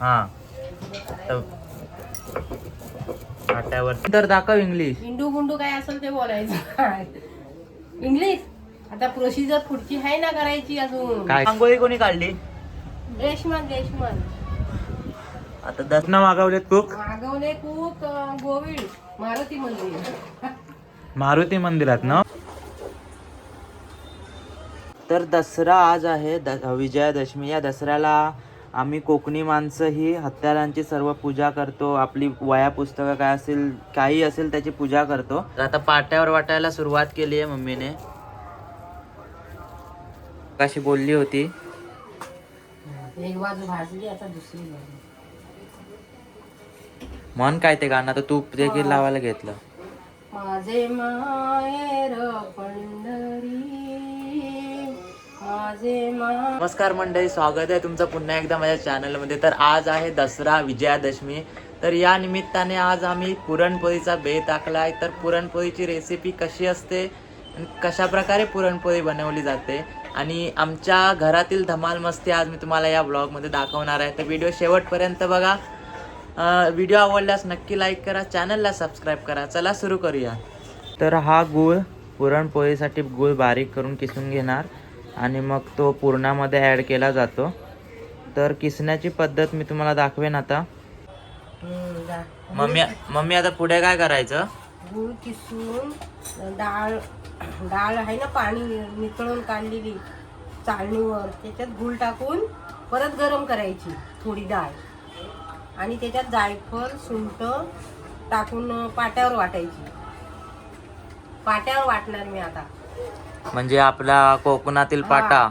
हा. तर पाट्यावर तर दाखव इंग्लिश. इंडू गुंडू काय असेल ते बोलायचं इंग्लिश? आता प्रोसिजर पुढची आहे ना करायची अजून? काय? रांगोळी कोणी काढली? रेशमान रेशमान आता दसना मागवलेत खूप मागवले अं, गोविड मारुती मंदिर. मारुती मंदिरात ना? तर दसरा आज आहे द विजयादशमी. या दसऱ्याला आम्ही कोकणी माणसं ही हत्यारांची सर्व पूजा करतो. आपली वया पुस्तकं काय असेल काही असेल त्याची पूजा करतो. तर आता पाट्यावर वाटायला सुरुवात केली आहे मम्मीने. कशी बोलली होती. एक बाजू भाजली आता दुसरी मन काय ते गाणं तर तू देखील लावायला घेतलं. माझे माहेर पंढरी. नमस्कार मंडळी स्वागत आहे तुमचं पुन्हा एकदा माझ्या चॅनलमध्ये तर आज आहे दसरा विजयादशमी. तर या निमित्ताने आज आम्ही पुरणपोळीचा बेत टाकला आहे तर पुरणपोळीची रेसिपी कशी असते कशा प्रकारे पुरणपोळी बनवली जाते आणि आमच्या घरातील धमाल मस्ती आज मी तुम्हाला या ब्लॉगमध्ये दाखवणार आहे. तर व्हिडिओ शेवटपर्यंत बघा. व्हिडिओ आवडल्यास नक्की लाईक करा चॅनलला सबस्क्राईब करा. चला सुरू करूया. तर हा गूळ पुरणपोळीसाठी गूळ बारीक करून किसून घेणार. आणि मग तो पूर्णामध्ये ॲड केला जातो. तर किसण्याची पद्धत मी तुम्हाला दाखवेन आता. मम्मी मम्मी आता पुढे काय करायचं? गूळ किसून डाळ डाळ आहे ना पाणी नितळून काढलेली चाळणीवर त्याच्यात गुळ टाकून परत गरम करायची थोडी डाळ. आणि त्याच्यात जायफळ सुंट टाकून पाट्यावर वाटायची. पाट्यावर वाटणार मी आता. म्हणजे आपला कोकणातील पाटा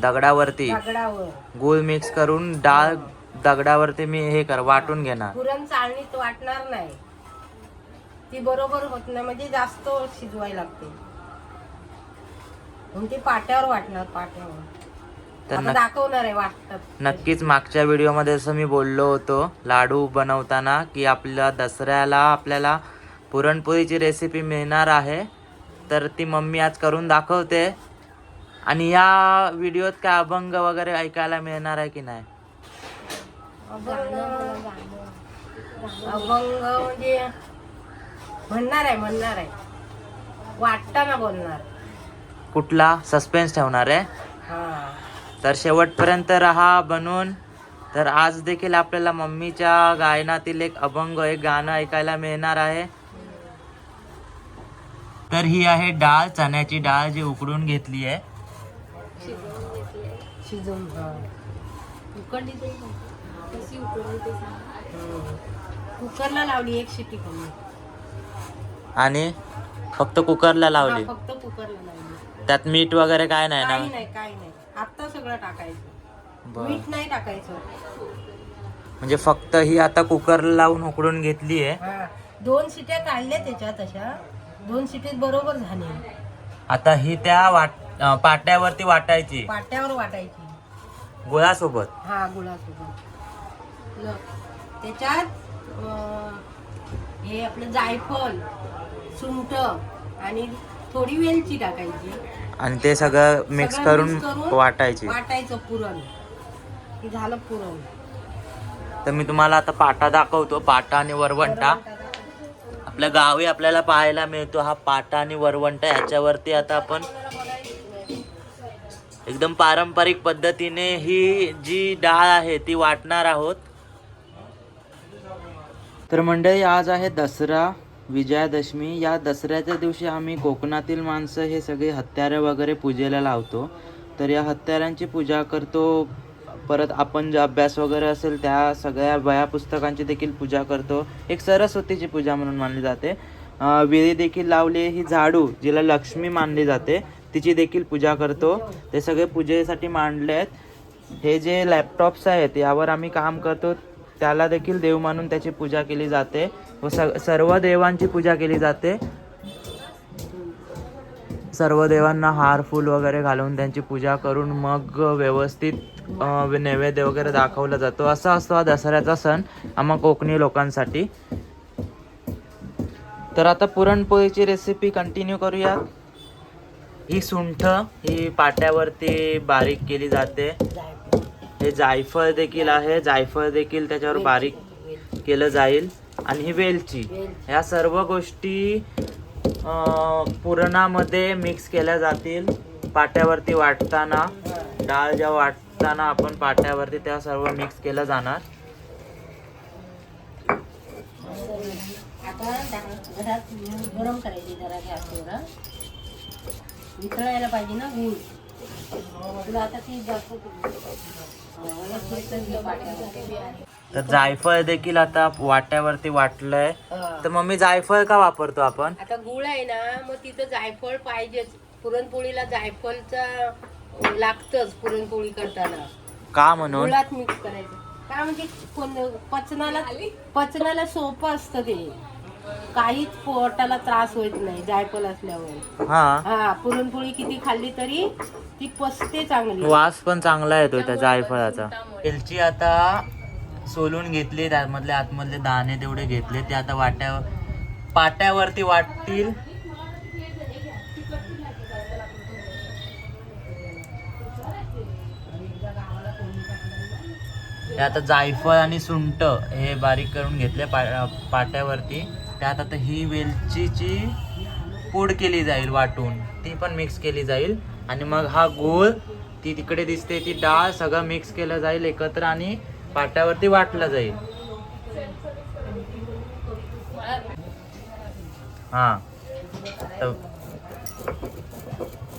दगडावरती दगडावर. गूळ मिक्स करून डाळ दगडावरती मी हे कर वाटून घेणार. पुरण चाळणीत वाटणार नाही. ती बरोबर होत नाही म्हणजे जास्त शिजवायला लागते. म्हणून ती पाट्यावर वाटणार पाट्यावर. तर आता दाखवणार आहे वाटतात. नक्कीच मागच्या व्हिडिओमध्ये जसं मी बोललो होतो लाडू बनवताना की आपल्या दसऱ्याला आपल्याला पुरणपोळीची रेसिपी मिळणार आहे. तर ती मम्मी आज करून दाखवते. आणि या व्हिडिओत काय अभंग वगैरे ऐकायला मिळणार आहे की नाही? अभंग म्हणजे म्हणणार आहे म्हणणार आहे. वाटताना बोलणार. कुठला? सस्पेन्स ठेवणार आहे. तर शेवटपर्यंत राहा बनून. तर आज देखील आपल्याला मम्मीच्या गायनातील एक अभंग एक गाणं ऐकायला मिळणार आहे. तर ही आहे डाळ चण्याची डाळ जी उकडून घेतली आहे. शिजवून हा उकडली ते कशी उकडली ते कुकरला लावली एक शिटी कमी. आणि फक्त कुकरला लावली. फक्त कुकरला लावली. त्यात मीठ वगैरे काय नाही काही ना नाही काही नाही. आता सगळं टाकायचं. मीठ नाही टाकायचं. म्हणजे फक्त ही आता कुकरला लावून उकडून घेतली आहे. हा. दोन शिट्या काढल्या त्याच्या तशा. दोन शिटीत बरोबर झाले. आता ही त्या वाट अं, पाट्यावरती वाटायची. पाट्यावर वाटायची. गुळासोबत. हा गुळासोबत. ल- त्याच्यात अं, हे आपलं जायफळ सुंठ आणि थोडी वेलची टाकायची. आणि ते सगळं मिक्स सगळं करून mix वाटायची. वाटायचं पुरण. हे झालं पुरण. तर मी तुम्हाला आता पाटा दाखवतो. पाटा आणि वरवंटा. आपल्या गावी आपल्याला पाहायला मिळतो हा पाटा आणि वरवंटा. याच्यावरती आता आपण एकदम पारंपरिक पद्धतीने ही जी डाळ आहे ती वाटणार आहोत. तर मंडळी आज आहे दसरा विजयादशमी. या दसऱ्याच्या दिवशी आम्ही कोकणातील माणसं हे सगळे हत्यारे वगैरे पूजेला लावतो. तर या हत्यारांची पूजा करतो परत आपण जे अभ्यास वगैरे असेल त्या सगळ्या वया पुस्तकांची देखील पूजा करतो. एक सरस्वतीची पूजा म्हणून मानली जाते. विधी देखील लावली ही झाडू जिला लक्ष्मी मानली जाते तिची देखील पूजा करतो. ते सगळे पूजेसाठी मांडले आहेत. हे जे लॅपटॉप्स आहेत यावर आम्ही काम करतो. त्याला देखील देव मानून त्याची पूजा केली जाते. व स सर्व देवांची पूजा केली जाते. सर्व देवांना हार फूल वगैरे घालून त्यांची पूजा करून मग व्यवस्थित नैवेद्य वगैरे दाखवला जातो. असा असतो हा दसऱ्याचा सण आम्हा कोकणी लोकांसाठी. तर आता पुरणपोळीची रेसिपी कंटिन्यू करूया. ही सुंठ ही पाट्यावरती बारीक केली जाते. हे जायफळ देखील आहे. जायफळ देखील त्याच्यावर बारीक केलं जाईल. आणि ही वेलची. ह्या सर्व गोष्टी पुरणामध्ये मिक्स केल्या जातील. पाट्यावरती वाटताना डाळ जेव्हा वाट वाटताना आपण पाट्यावरती त्या सर्व मिक्स केलं जाणार आता डाळ घरात गरम करायची जरा गॅसवर. वितळायला पाहिजे ना गूळ तुला आता ती जास्त मला थोडंसं घे पाट्यावर. तर जायफळ देखील आता वाट्यावरती वाटलंय. तर मम्मी जायफळ का वापरतो आपण आता गुळ आहे ना मग तिथं जायफळ पाहिजेच पुरणपोळीला जायफळचा लागतच पुरणपोळी करताना. का म्हणून? गुळात मिक्स करायचं. काय म्हणजे कोण- पचनाला पचनाला सोपं असतं ते. काहीच पोटाला त्रास होत नाही जायफळ असल्यावर. हा. हा पुरणपोळी किती खाल्ली तरी ती पचते चांगली. वास पण चांगला येतो त्या जायफळाचा. वेलची आता सोलून घेतली त्यामधले आतमधले दाणे तेवढे घेतले ते आता वाट्या पाट्यावरती वाटतील. हे आता जायफळ आणि सुंट हे बारीक करून घेतले पा- पाट्यावरती. त्यात आता ही वेलचीची पूड केली जाईल वाटून. ती पण मिक्स केली जाईल. आणि मग हा गूळ ती तिकडे दिसते ती डाळ सगळं मिक्स केलं जाईल एकत्र आणि पाट्यावरती वाटलं जाईल. हा. तर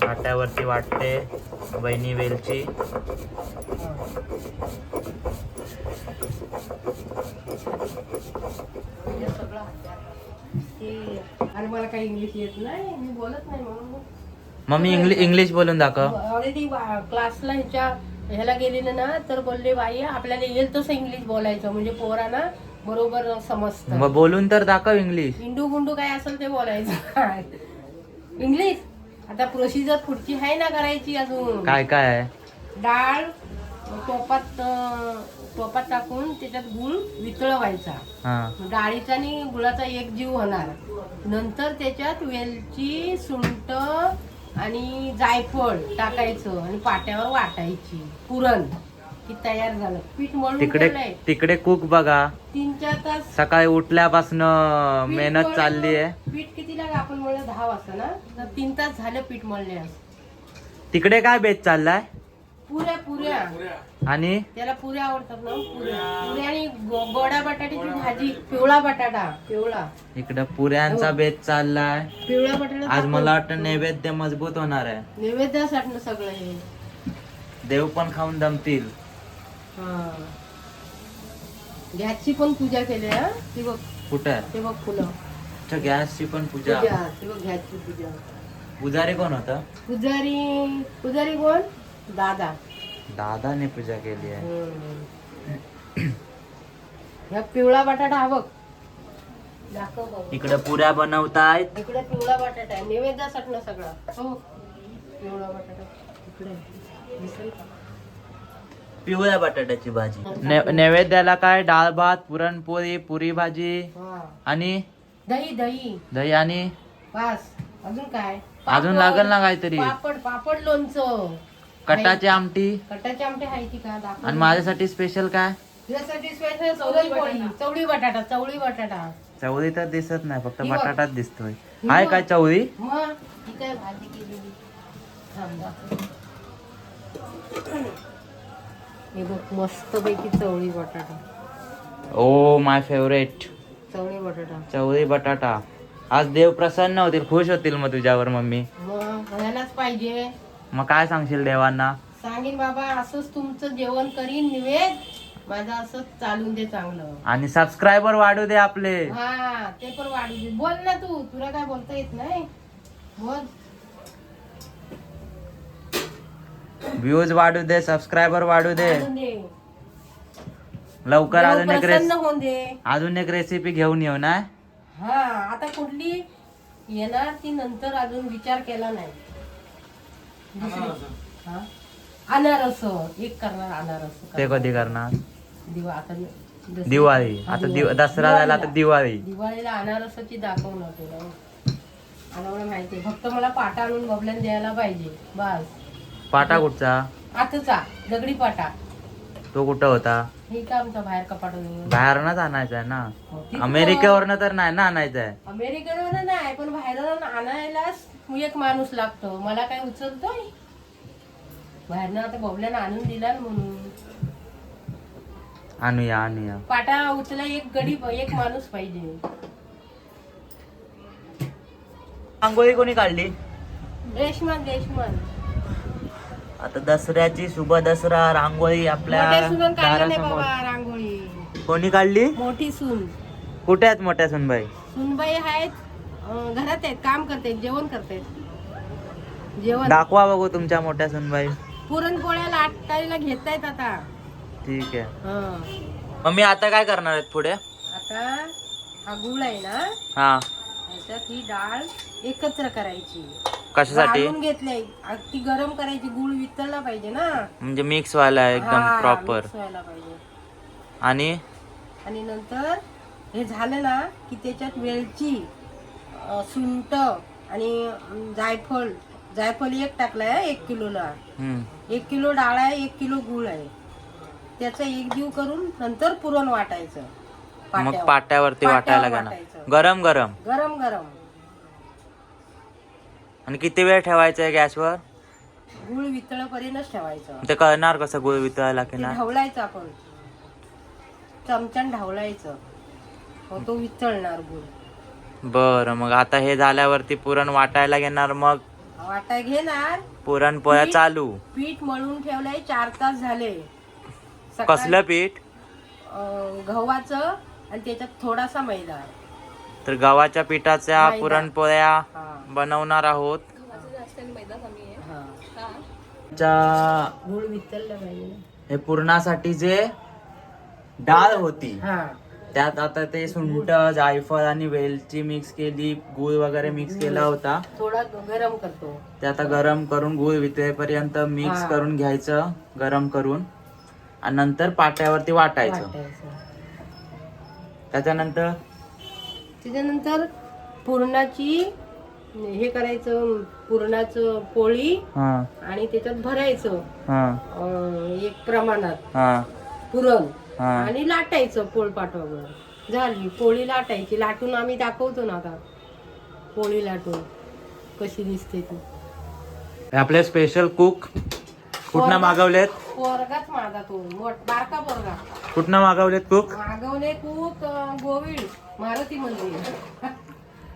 पाट्यावरती वाटते. बहिणी वेलची. आणि मला काही इंग्लिश येत नाही मी बोलत नाही म्हणून. मम्मी इंग्लिश इंग्लिश बोलून दाखव. वा- क्लासला ह्याच्या ह्याला गेलेलं ना तर बोलले बाई आपल्याला येईल तसं इंग्लिश बोलायचं. म्हणजे पोरांना बरोबर समजतं. मग बोलून तर दाखव इंग्लिश इंडू गुंडू काय असेल ते बोलायचं. इंग्लिश आता प्रोसिजर पुढची आहे ना करायची अजून? काय काय आहे? डाळ टोपात अं, टोपात टाकून त्याच्यात गुळ वितळवायचा. हा. डाळीचा आणि गुळाचा एक जीव होणार. नंतर त्याच्यात वेलची सुंट आणि जायफळ टाकायचं आणि पाट्यावर वाटायची. पुरण. की तयार झालं. पीठ मळून तिकडे ठेवलंय. तिकडे कुक बघा. तीन चार तास सकाळी उठल्यापासून पीठ मेहनत मळलं- चालली आहे. पीठ कितीला ग? आपण मळलं दहा वाजता ना? तर तीन तास झालं पीठ मळल्यास तिकडे काय बेत चाललाय? पुऱ्या पुऱ्या. आणि? त्याला पुऱ्या आवडतात ना? पुऱ्या. पुऱ्या आणि गो- गोडा बटाट्याची भाजी पिवळा बटाटा पिवळा. इकडं पुऱ्यांचा बेत चाललाय. पिवळा बटाटा आज मला वाटतं नैवेद्य मजबूत होणार आहे. नैवेद्यासाठी सगळं हे. देव पण खाऊन दमतील. हा. गॅसची पण पूजा केली हा? ती बघ. कुठं? ते बघ फुलं. अच्छा, गॅसची पण पूजा. पूजा ती बघ गॅसची पूजा. पुजारी कोण होतं? पुजारी पुजारी कोण? दादा. दादाने पूजा केली आहे. हम्म. ह्या पिवळा बटाटा हा बघ. दाखव बघ. इकडे पुऱ्या बनवतायत. इकडे पिवळा बटाटा आहे. नैवेद्यासाठी ना सगळा. हो. पिवळा बटाटा. इकडे. दिसेल का? पिवळ्या बटाट्याची भाजी. ने- नैवेद्याला काय? डाळ भात पुरणपोळी पुरी भाजी हा. आणि? दही दही. दही आणि? पास अजून काय? अजून पापड, लागेल ना काहीतरी. पापड पापड लोणचं. कटाची आमटी. कटाची आमटी आहे ती का? दाखव आणि माझ्यासाठी स्पेशल काय? तुझ्यासाठी स्पेशल चवळी पोळी. चवळी बटाटा चवळी बटाटा. चवळी तर दिसत नाही फक्त ही बघ. बटाटाच दिसतोय. ही आहे बघ. काय चवळी? मग ही काय भाजी केलेली? थांब दाखव. हे बघ मस्त पैकी चवळी बटाटा. ओ माय फेवरेट चवळी बटाटा. चवळी बटाटा. आज देव प्रसन्न होतील खुश होतील मग तुझ्यावर मम्मी. पाहिजे. मग काय सांगशील देवांना? सांगेन बाबा असंच तुमचं जेवण करीन निवेद. माझं असंच चालून दे चांगलं. आणि सबस्क्रायबर वाढू दे आपले. हा ते पण वाढू दे. बोल ना तू तुला काय बोलता येत नाही. बोल. व्ह्यूज वाढू दे सबस्क्रायबर वाढू दे. लवकर अजून एक प्रसन्न रेस होऊन दे. अजून एक रेसिपी घेऊन येऊ ना. हा आता कुठली? येणार ती नंतर अजून विचार केला नाही. दुसरी. हा? अनारस. एक करणार अनारस. ते कधी करणार? दिवा आता दसरा- दिवाळी. हा, आता दिव-. दसरा झाला आता दिवाळी. दिवाळीला अनारसाची दाखवणार तुला. मला माहिती फक्त मला पाटा आणून बबल्यान द्यायला पाहिजे. बस. पाटा कुठचा? आताचा दगडी पाटा. तो कुठं होता? हे का आमचा बाहेर कपाटून बाहेरनच आणायचा आहे ना. अमेरिकेवरनं तर नाही ना आणायचं आहे. अमेरिकेवर नाही पण बाहेरून आणायलाच एक माणूस लागतो. मला काय उचलतोय? बाहेरनं आता बबल्यानं आणून दिला ना म्हणून. आणूया आणूया. पाटा उचला एक गडी एक माणूस पाहिजे. रांगोळी कोणी काढली? रेशमान रेशमान आता दसऱ्याची शुभ दसरा रांगोळी आपल्या दारासमोर. रांगोळी. कोणी काढली? मोठी सून. कुठे आहेत मोठ्या सुनबाई? सुनबाई आहेत घरात आहेत काम करतायत जेवण करतायत जेवण. दाखवा बघू तुमच्या मोठ्या सुनबाई. पुरणपोळ्या लाटायला घेतायत आता. ठीक आहे. हं. मम्मी आता काय करणार आहेत पुढे? आता हा गुळ आहे ना? हा. ह्याच्यात ही डाळ एकत्र करायची. कशासाठी? घेतली. ती गरम करायची गुळ वितळला पाहिजे ना. म्हणजे मिक्स व्हायला एकदम हा, प्रॉपर mix व्हायला पाहिजे. आणि? आणि नंतर हे झालं ना की त्याच्यात वेलची अं, सुंठ आणि जायफळ. जायफळ एक टाकलाय एक किलोला. हम्म. एक किलो डाळ आहे एक किलो गुळ आहे. त्याचा एक जीव करून नंतर पुरण वाटायचं. मग पाट्यावर. पाट्यावरती पाट्यावर वाटायला घेणार वाटायचं. गरम गरम. गरम गरम. आणि किती वेळ ठेवायचं गॅसवर? गुळ वितळपर्यंतच ठेवायचं. ते कळणार कसं गुळ वितळायला की ते नाही? ढवळायचं आपण. चमच्यान ढवळायचं. मग तो वितळणार गुळ. बरं मग आता हे झाल्यावरती पुरण वाटायला घेणार मग? वाटाय घेणार. पुरणपोळ्या पीठ? चालू. पीठ मळून ठेवलंय चार तास झाले. सकाळी, कसलं पीठ? अं, गव्हाचं आणि त्याच्यात थोडासा मैदा. तर गव्हाच्या पिठाच्या मैदा. पुरणपोळ्या हा. बनवणार आहोत. हा. च्या गुळ वितळलं पाहिजे. ना. हे पुरणासाठी जे डाळ होती हा. त्यात आता ते सुंठ जायफळ आणि वेलची मिक्स केली गुळ वगैरे मिक्स केला होता. थोडा गरम करतो. ते आता गरम करून गुळ वितळेपर्यंत मिक्स हा. करून घ्यायचं गरम करून. आणि नंतर पाट्यावरती वाटायचं. वाटायचं. त्याच्यानंतर? त्याच्यानंतर पुरणाची हे करायचं पुरणाचं पोळी हा. आणि त्याच्यात भरायचं हा. अं, एक प्रमाणात. हा. पुरण. हा. आणि लाटायचं पोळपाटावर. झाली. पोळी लाटायची. लाटून आम्ही दाखवतो ना आता. पोळी लाटून. कशी दिसते ती. हे आपले स्पेशल कुक कुठनं मागवलेत? पोरगाच माझा तो. मोठ बारका पोरगा. कुठनं मागवलेत कुक? मागवले खूप अं, गोविड मारुती मंदिर.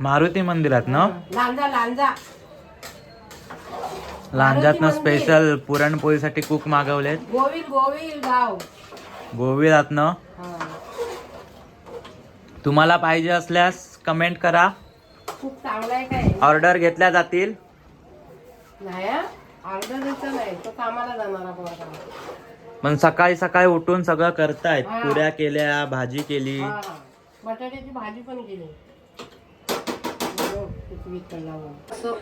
मारुती मंदिरात ना? लांजा लांजा. लांजातनं मंदिर. स्पेशल पुरणपोळीसाठी कुक मागवलेत? गोविल गोविल गाव. गोविरातनं हा. तुम्हाला पाहिजे असल्यास कमेंट करा. खूप चांगला आहे काय? ऑर्डर घेतल्या जातील. नाही अर्धा दिवसा नाही तो कामाला जाणारा पोरगा पण सकाळी सकाळी उठून सगळं करतायत हा. पुऱ्या केल्या भाजी केली हा. बटाट्याची भाजी पण केली. असं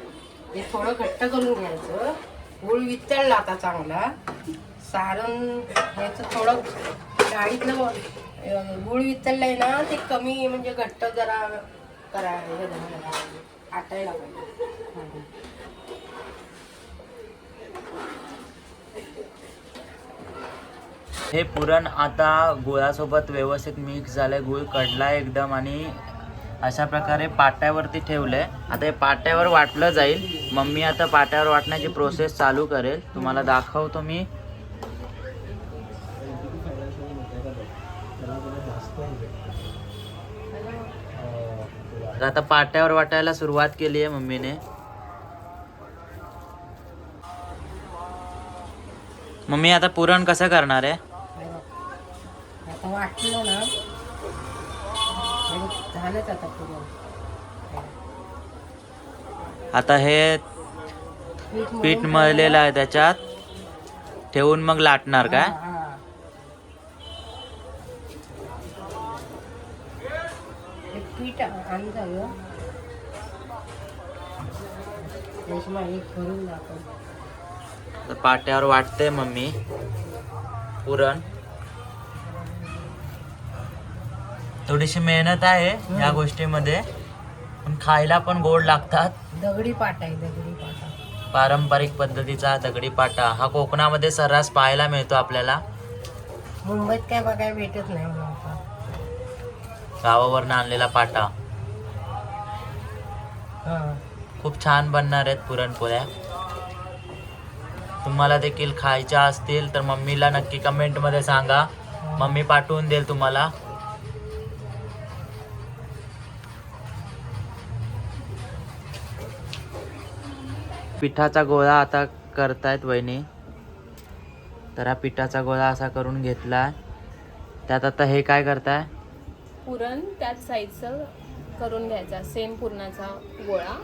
हे थोडं घट्ट करून घ्यायचं गुळ वितळला आता चांगला सारण ह्याचं थोडं डाळीतलं अं, गुळ वितळलंय ना ते कमी म्हणजे घट्ट जरा करा हे झालं. आटायला पाहिजे हे पुरण आता गुळासोबत व्यवस्थित मिक्स झालंय. गुळ कडलाय एकदम आणि अशा प्रकारे पाट्यावरती ठेवलंय. आता हे पाट्यावर वाटलं जाईल. मम्मी आता पाट्यावर वाटण्याची प्रोसेस चालू करेल. तुम्हाला दाखवतो मी. तर आता पाट्यावर वाटायला सुरुवात केली आहे मम्मीने. मम्मी आता पुरण कसं करणार आहे? आता वाटलं ना. झालंच आता पुरण. आता हे पीठ मळलेलं आहे त्याच्यात. ठेवून मग लाटणार काय? हा, पीठ पाट्यावर वाटते मम्मी. पुरण. थोडीशी मेहनत आहे या गोष्टीमध्ये. पण खायला पण गोड लागतात. दगडी पाट आहे दगडी पाटा. पारंपरिक पद्धतीचा दगडी पाटा. हा कोकणामध्ये सर्रास पाहायला मिळतो आपल्याला. मुंबईत काय बघायला भेटत नाही आता. गावावरनं आणलेला पाटा. हा. खूप छान बनणार आहेत पुरणपोळ्या. तुम्हाला देखील खायच्या असतील तर मम्मीला नक्की कमेंटमध्ये सांगा. मम्मी पाठवून देईल तुम्हाला. पिठाचा गोळा आता करतायत वहिनी. तर हा पिठाचा गोळा असा करून घेतला त्यात आता हे काय करताय? पुरण त्याच साईजचं करून घ्यायचा. सेम पुरणाचा गोळा.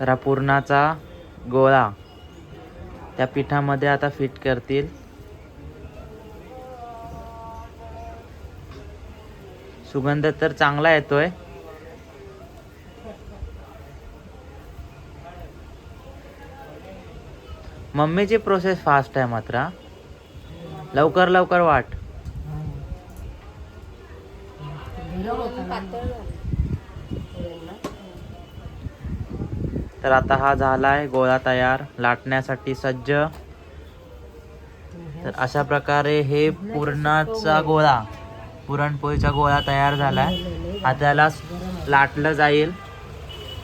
तर हा पुरणाचा गोळा त्या पिठामध्ये आता फिट करतील. सुगंध तर चांगला येतोय. मम्मीची प्रोसेस फास्ट आहे मात्र. लवकर लवकर वाट. तर आता हा झालाय गोळा तयार लाटण्यासाठी सज्ज. तर अशा प्रकारे हे पूर्णचा गोळा. पुरणपोळीचा गोळा तयार झाला. आहे त्याला लाटलं जाईल.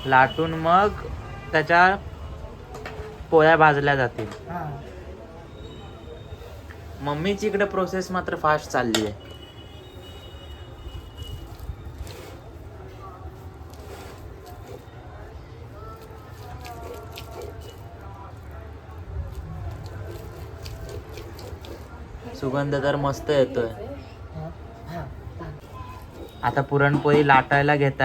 लाटून मग त्याच्या पोळ्या भाजल्या जातील. मम्मीची इकडे प्रोसेस मात्र फास्ट चालली आहे. सुगंध तर मस्त येतोय. आता पुरणपोळी लाटायला घेत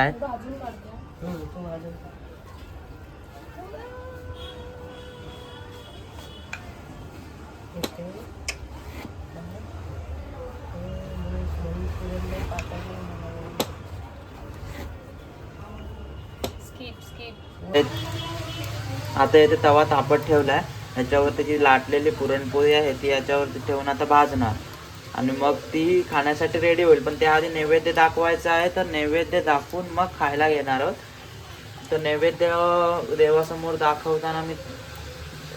स्किप आता इथे तवा तापत ठेवलाय. ह्याच्यावरती जी लाटलेली पुरणपोळी आहे ती याच्यावरती ठेवून आता भाजणार. आणि मग ती खाण्यासाठी रेडी होईल. पण त्याआधी नैवेद्य दाखवायचं आहे तर नैवेद्य दाखवून मग खायला घेणार आहोत. तर नैवेद्य देवासमोर दाखवताना मी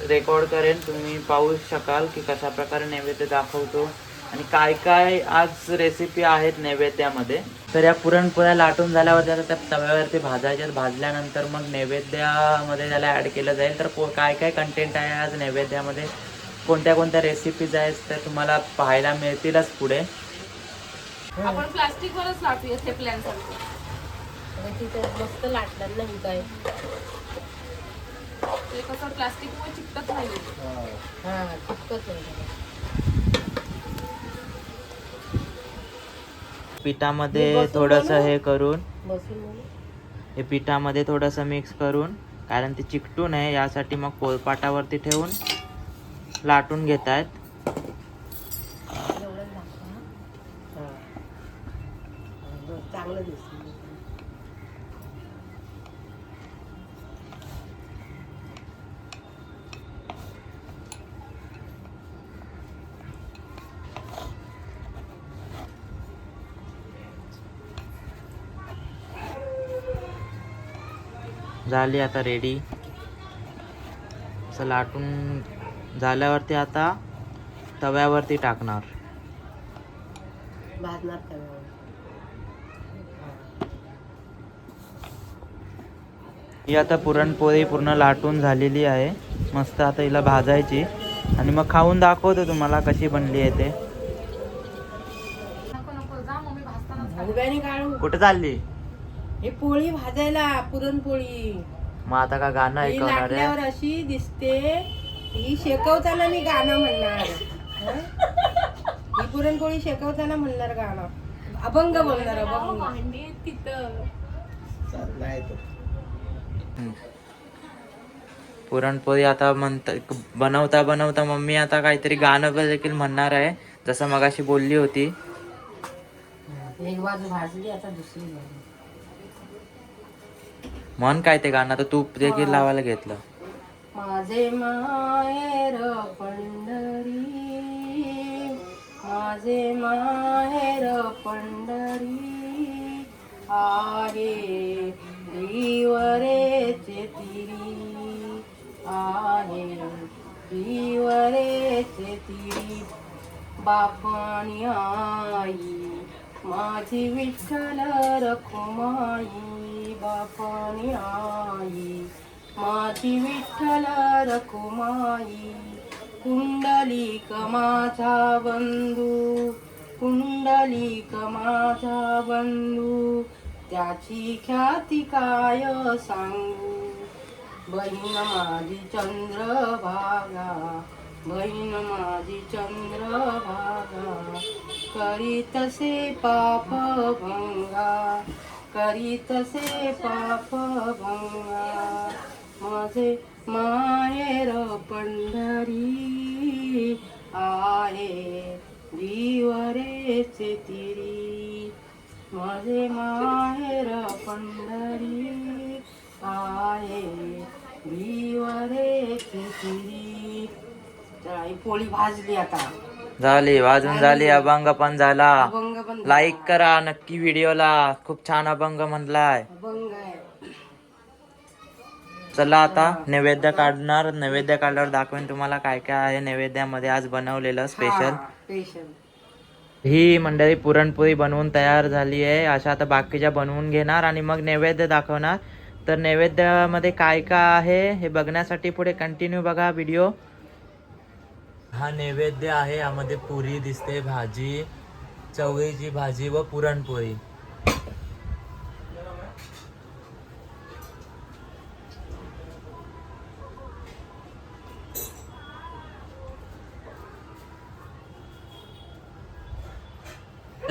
रेकॉर्ड करेन. तुम्ही पाहू शकाल की कशा प्रकारे नैवेद्य दाखवतो आणि काय काय आज रेसिपी आहेत नैवेद्यामध्ये. तर या पुरणपोळ्या लाटून झाल्यावर त्याला त्या तव्यावरती भाजायच्या भाजल्यानंतर मग नैवेद्यामध्ये त्याला ॲड केलं जाईल. तर को- काय काय कंटेंट आहे आज नैवेद्यामध्ये? कोणत्या कोणत्या रेसिपीज आहेत त्या तुम्हाला पाहायला मिळतीलच पुढे. आपण प्लास्टिक वरच लाटूया आता तिथं मस्त लाटणार नाही काय ते कसं प्लास्टिक मुळे चिकटत नाही हा चिपकत नाही. त्याला. पिठामध्ये थोडंसं हे करून. हे पिठामध्ये थोडंसं मिक्स करून कारण ते चिकटू नये यासाठी मग पोळपाटावरती ठेवून लाटून घेत आहेत चांगलं झाली आता रेडी असं लाटून झाल्यावरती आता तव्यावरती टाकणार. भाजणार ही आता पुरणपोळी पूर्ण लाटून झालेली आहे. मस्त आता हिला भाजायची. आणि मग खाऊन दाखवतो तुम्हाला कशी बनली आहे ते. काढू. कुठे चालली? हे पोळी भाजायला पुरणपोळी. मग आता का गाणं ही ऐकवणार लाटल्यावर अशी दिसते. ही शेकवताना मी गाणं म्हणणार. हं? ही पुरणपोळी शेकवताना म्हणणार गाणं. अभंग बोलणार अभंग भांडी आहेत तिथं. पुरणपोळी आता म्हणता बनवता बनवता मम्मी आता काहीतरी गाणं देखील म्हणणार आहे. जसं मगाशी बोलली होती. एक बाजू भाजली आता दुसरी बाजू. म्हण काय ते गाणं तर तूप देखील लावायला घेतलं. माझे माहेर पंढरी माझे माहेर पंढरी आहे श्रीवरेचे तिरी आहे श्रीवरेचे तिरी. बापानी आई माझी विठ्ठल रखुमाई बापानी आई माती विठ्ठल रखुमाई कुंडलिक माझा बंधू कुंडलिक माझा बंधू त्याची ख्याती काय सांगू? बहीण माझी चंद्रभागा बहीण माझी चंद्रभागा करीतसे पाप भंगा करीतसे पाप भंगा. माझे माहेर पंढरी आहे. विवरेचे तिरी. माझे माहेर पंढरी आहे. विवरेचे तिरी. चला ही पोळी भाजली आता. झाली वाजून झाली. अभंग पण झाला. अभंग पण झाला. लाईक करा नक्की व्हिडिओला. खूप छान अभंग म्हणलाय. अभंग आहे. चला आता नैवेद्य काढणार नैवेद्य काढल्यावर दाखवेन तुम्हाला काय काय आहे. नैवेद्यामध्ये आज बनवलेलं स्पेशल ही मंडळी पुरणपोळी बनवून तयार झाली आहे. अशा आता बाकीच्या बनवून घेणार आणि मग नैवेद्य दाखवणार. तर नैवेद्यामध्ये काय काय आहे हे बघण्यासाठी पुढे कंटिन्यू बघा व्हिडिओ हा नैवेद्य आहे. यामध्ये पुरी दिसते भाजी चवळीची भाजी व पुरणपोळी.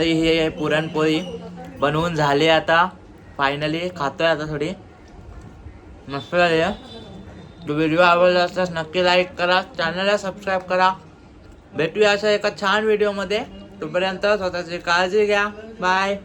तर ही पुरणपोळी. बनवून झाली आता. फायनली खातोय आता थोडी. मस्त झाली आहे तो व्हिडिओ आवडला असल्यास नक्की लाईक करा. चॅनलला सबस्क्राईब करा. भेटूया अशा एका छान व्हिडिओमध्ये तोपर्यंत स्वतःची काळजी घ्या. बाय